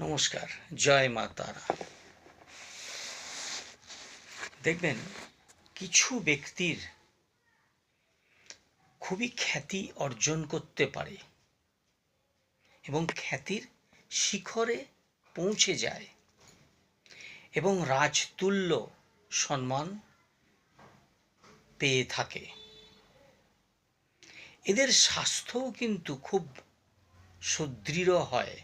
নমস্কার, জয় মা তারা। দেখবেন, কিছু ব্যক্তির খুবই খ্যাতি অর্জন করতে পারে এবং খ্যাতির শিখরে পৌঁছে যায় এবং রাজতুল্য সম্মান পেয়ে থাকে। এদের স্বাস্থ্যও কিন্তু খুব সুদৃঢ় হয়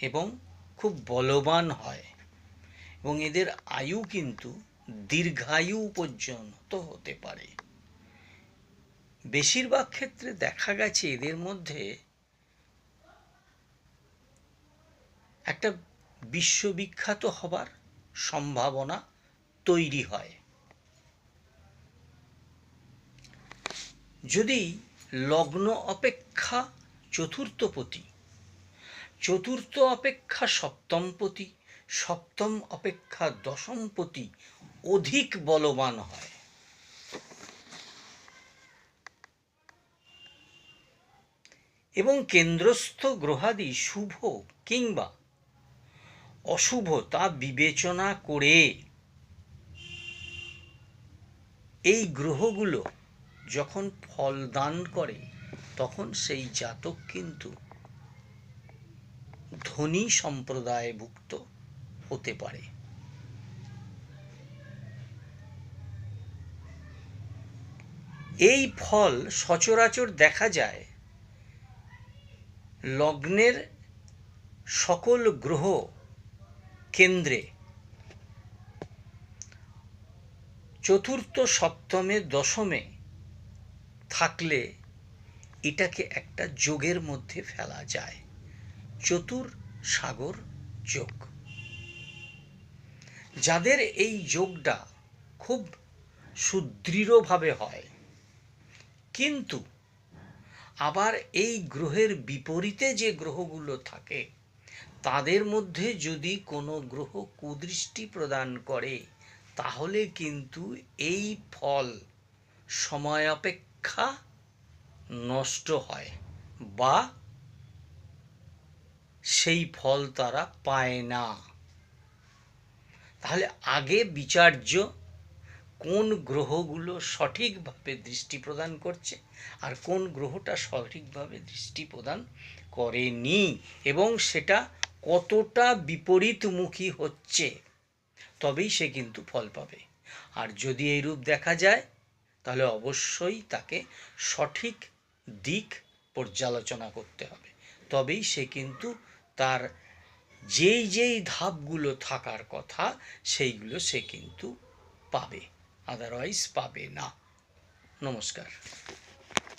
এবং খুব বলবান হয়। এবং এদের আয়ু কিন্তু দীর্ঘায়ু পর্যন্ত হতে পারে। বেশিরভাগ ক্ষেত্রে দেখা গেছে এদের মধ্যে একটা বিশ্ববিখ্যাত হবার সম্ভাবনা তৈরি হয়। যদি লগ্ন অপেক্ষা চতুর্থপতি চতুর্থ অপেক্ষা সপ্তমপতি সপ্তম অপেক্ষা দশমপতি অধিক বলবান হয়। এবং কেন্দ্রস্থ গ্রহাদি শুভ কিংবা অশুভ তা বিবেচনা করে এই গ্রহগুলো যখন ফল দান করে, তখন সেই জাতক কিন্তু ধনী সম্প্রদায়ভুক্ত হতে পারে। এই ফল সচরাচর দেখা যায় লগ্নের সকল গ্রহ কেন্দ্রে। চতুর্থ সপ্তমে দশমে থাকলে এটাকে একটা যোগের মধ্যে ফেলা যায়। চতুর সাগর যোগ। যাদের এই যোগটা খুব সুদৃঢ়ভাবে হয়, কিন্তু আবার এই গ্রহের বিপরীতে যে গ্রহগুলো থাকে, তাদের মধ্যে যদি কোনো গ্রহ কুদৃষ্টি প্রদান করে, তাহলে কিন্তু এই ফল সময়াপেক্ষা নষ্ট হয় বা সেই ফল তারা পায় না। তাহলে আগে বিচার্য কোন গ্রহগুলো সঠিকভাবে দৃষ্টি প্রদান করছে আর কোন গ্রহটা সঠিকভাবে দৃষ্টি প্রদান করেনি এবং সেটা কতটা বিপরীতমুখী হচ্ছে, তবেই সে কিন্তু ফল পাবে। আর যদি এই রূপ দেখা যায়, তাহলে অবশ্যই তাকে সঠিক দিক পর্যালোচনা করতে হবে, তবেই সে কিন্তু তার যেই যেই ধাপগুলো থাকার কথা সেইগুলো সে কিন্তু পাবে। আদারওয়াইজ পাবে না। নমস্কার।